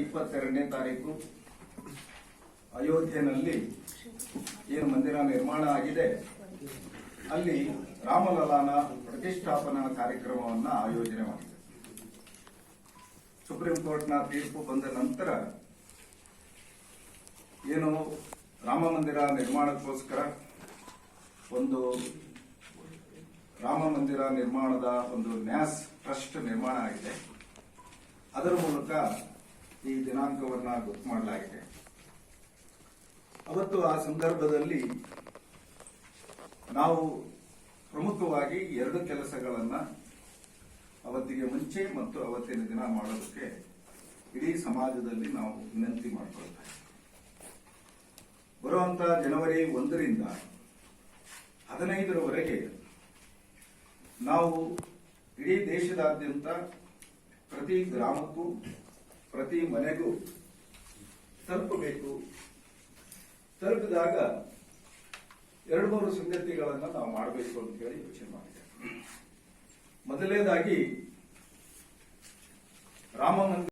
ಇಪ್ಪತ್ತೆರಡನೇ ತಾರೀಕು ಅಯೋಧ್ಯೆಯಲ್ಲಿ ಏನು ಮಂದಿರ ನಿರ್ಮಾಣ ಆಗಿದೆ? ಅಲ್ಲಿ ರಾಮಲಲಾನ ಪ್ರತಿಷ್ಠಾಪನಾ ಕಾರ್ಯಕ್ರಮವನ್ನ ಆಯೋಜನೆ ಮಾಡಿದೆ. ಸುಪ್ರೀಂ ಕೋರ್ಟ್ನ ತೀರ್ಪು ಬಂದ ನಂತರ ಏನು ರಾಮ ಮಂದಿರ ನಿರ್ಮಾಣಕ್ಕೋಸ್ಕರ ಒಂದು ರಾಮ ಮಂದಿರ ನಿರ್ಮಾಣದ ಒಂದು ನ್ಯಾಸ್ ಟ್ರಸ್ಟ್ ನಿರ್ಮಾಣ ಆಗಿದೆ. ಅದರ ಮೂಲಕ ಈ ದಿನಾಂಕವನ್ನ ಗೊತ್ತು ಮಾಡಲಾಗಿದೆ ಅವತ್ತು ಆ ಸಂದರ್ಭದಲ್ಲಿ ನಾವು ಪ್ರಮುಖವಾಗಿ ಎರಡು ಕೆಲಸಗಳನ್ನ ಅವತ್ತಿಗೆ ಮುಂಚೆ ಮತ್ತು ಅವತ್ತಿನ ದಿನ ಮಾಡೋದಕ್ಕೆ ಇಡೀ ಸಮಾಜದಲ್ಲಿ ನಾವು ವಿನಂತಿ ಮಾಡಿಕೊಳ್ತಾ. ಬರುವಂತ ಜನವರಿ ಒಂದರಿಂದ ಹದಿನೈದರವರೆಗೆ ನಾವು ಇಡೀ ದೇಶದಾದ್ಯಂತ ಪ್ರತಿ ಗ್ರಾಮಕ್ಕೂ ಪ್ರತಿ ಮನೆಗೂ ತಲುಪಬೇಕು. ತಲುಪಿದಾಗ ಎರಡು ಮೂರು ಸಂಗತಿಗಳನ್ನ ನಾವು ಮಾಡಬೇಕು ಅಂತ ಹೇಳಿ ಯೋಚನೆ ಮಾಡಿದೆ. ಮೊದಲನೇದಾಗಿ ರಾಮ ಮಂದಿರ